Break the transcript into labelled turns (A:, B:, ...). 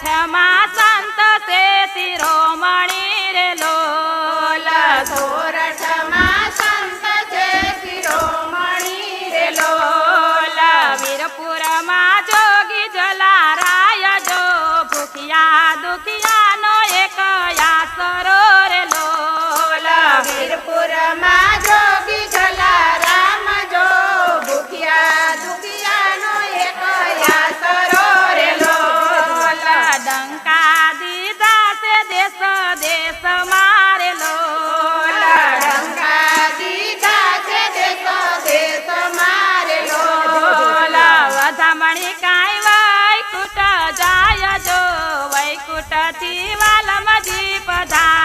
A: સોરઠમાં સંત છે શિરોમણી રે લોલ.
B: સોરઠમાં સંત છે શિરોમણી રે
A: લોલ. વીરપુરમાં જોગી જલારાય જો. ભૂખિયા દુખિયાનો એક આસરો રે લોલ.
B: વીરપુરમાં
A: રાજકોટથી વાલમજી પધાર